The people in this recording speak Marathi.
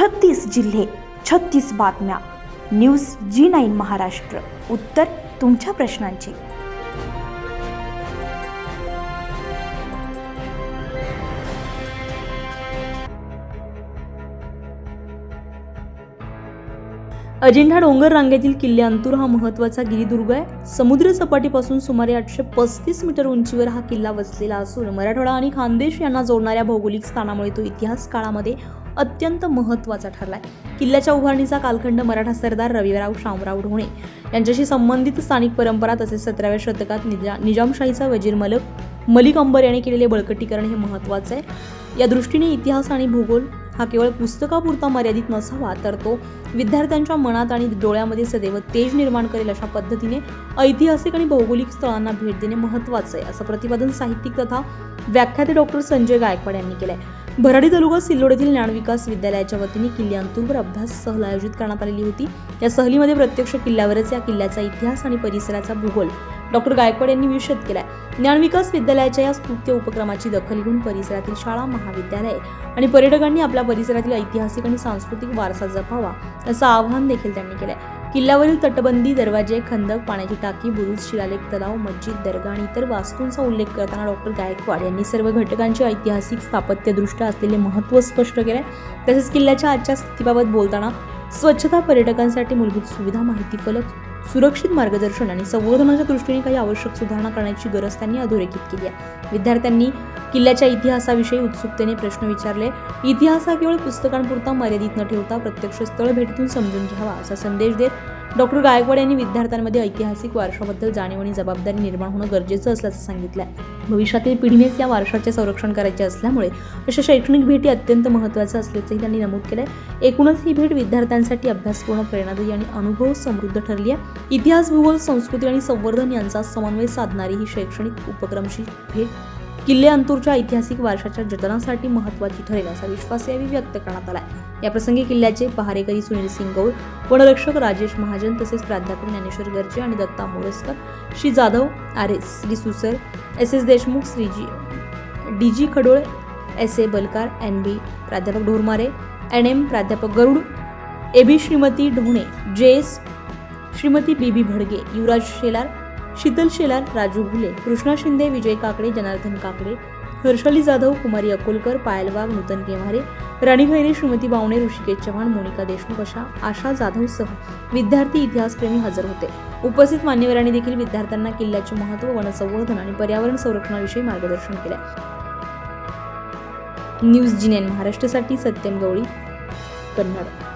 छत्तीस जिल्हे छत्तीस बातम्या. News G nine Maharashtra. उत्तर तुमच्या प्रश्नांची. अजिंठा डोंगर रांगेतील किल्ले अंतूर हा महत्त्वाचा गिरिदुर्ग आहे. समुद्र सपाटीपासून सुमारे आठशे पस्तीस मीटर उंचीवर हा किल्ला वसलेला असून मराठवाडा आणि खानदेश यांना जोडणाऱ्या भौगोलिक स्थानामुळे तो इतिहास काळामध्ये अत्यंत महत्त्वाचा ठरलाय. किल्ल्याच्या उभारणीचा कालखंड मराठा सरदार रविराव शामराव ढोणे यांच्याशी संबंधित स्थानिक परंपरा तसेच सतराव्या शतकात निजा निजामशाहीचा वजीर मलक मलिक अंबर याने केलेले बळकटीकरण हे महत्त्वाचं आहे. या दृष्टीने इतिहास आणि भूगोल हा केवळ पुस्तकापुरता मर्यादित नसावा तर तो विद्यार्थ्यांच्या मनात आणि डोळ्यामध्ये सदैव तेज निर्माण करेल अशा पद्धतीने ऐतिहासिक आणि भौगोलिक स्थळांना भेट देणे महत्त्वाचं आहे असं प्रतिपादन साहित्यिक तथा व्याख्याते डॉक्टर संजय गायकवाड यांनी केलंय. भराडी तालुका सिल्लोड येथील ज्ञानविकास विद्यालयाच्या वतीने किल्ले अभ्यास सहल आयोजित करण्यात आलेली होती. या सहलीमध्ये प्रत्यक्ष किल्ल्यावरच या किल्ल्याचा इतिहास आणि परिसराचा भूगोल डॉक्टर गायकवाड यांनी विशद केलाय. ज्ञानविकास विद्यालयाच्या या स्तुत्य उपक्रमाची दखल घेऊन परिसरातील शाळा महाविद्यालये आणि पर्यटकांनी आपल्या परिसरातील ऐतिहासिक आणि सांस्कृतिक वारसा जपावा असं आवाहन देखील त्यांनी केलंय. किल्ल्यावरील तटबंदी दरवाजे खंदक पाण्याची टाकी बुरुज शिलालेख तलाव मस्जिद दर्गा आणि इतर वास्तूंचा उल्लेख करताना डॉक्टर गायकवाड यांनी सर्व घटकांचे ऐतिहासिक स्थापत्यदृष्ट्या असलेले महत्त्व स्पष्ट केले तसेच किल्ल्याच्या आजच्या स्थितीबाबत बोलताना स्वच्छता पर्यटकांसाठी मूलभूत सुविधा माहिती फलक सुरक्षित मार्गदर्शन आणि संवर्धनाच्या दृष्टीने काही आवश्यक सुधारणा करण्याची गरज त्यांनी अधोरेखित केली आहे. विद्यार्थ्यांनी किल्ल्याच्या इतिहासाविषयी उत्सुकतेने प्रश्न विचारले. इतिहास हा केवळ पुस्तकांपुरता मर्यादित न ठेवता प्रत्यक्ष स्थळ भेटीतून समजून घ्यावा असा संदेश देत डॉक्टर गायकवाड यांनी विद्यार्थ्यांमध्ये ऐतिहासिक वारशाबद्दल जाणीव आणि जबाबदारी निर्माण होणं गरजेचं असल्याचं सांगितलं भविष्यातील पिढीनेच या वारशाचे संरक्षण करायचे असल्यामुळे अशा शैक्षणिक भेटी अत्यंत महत्त्वाचं असल्याचंही त्यांनी नमूद केलंय. एकूणच ही भेट विद्यार्थ्यांसाठी अभ्यासपूर्ण प्रेरणादायी आणि अनुभव समृद्ध ठरली आहे इतिहास भूगोल संस्कृती आणि संवर्धन यांचा समन्वय साधणारी ही शैक्षणिक उपक्रमशील भेट किल्ले अंतूरच्या ऐतिहासिक वारशाच्या जतनासाठी महत्त्वाची ठरेल असा विश्वास यावेळी व्यक्त करण्यात आला या प्रसंगी किल्ल्याचे पहारेकरी सुनील सिंग गौड वनरक्षक राजेश महाजन तसेच प्राध्यापक ज्ञानेश्वर गर्जे आणि Datta Moraskar Shri Jadhav R S Shri Susar S S Deshmukh Shriji D G Khadol S A Balkar N B प्राध्यापक ढोरमारे एन एम प्राध्यापक गरुड ए B Shrimati Dhone J S Shrimati B B Bhadge Yuvraj Shelar Sheetal Shelar Raju Bhule Krishna Shinde Vijay Kakade Janardan Kakade Harshali Jadhav Kumari Akolkar Payal Wagh Nutan Kevhare Rani Bhaire Shrimati Bawane Rushikesh Chavan Monika Deshmukh अशा आशा जाधवसह विद्यार्थी इतिहासप्रेमी हजर होते. उपस्थित मान्यवरांनी देखील विद्यार्थ्यांना किल्ल्याचे महत्त्व वनसंवर्धन आणि पर्यावरण संरक्षणाविषयी मार्गदर्शन केले. न्यूज जिनेन महाराष्ट्रासाठी सत्यम गवळी कन्नड.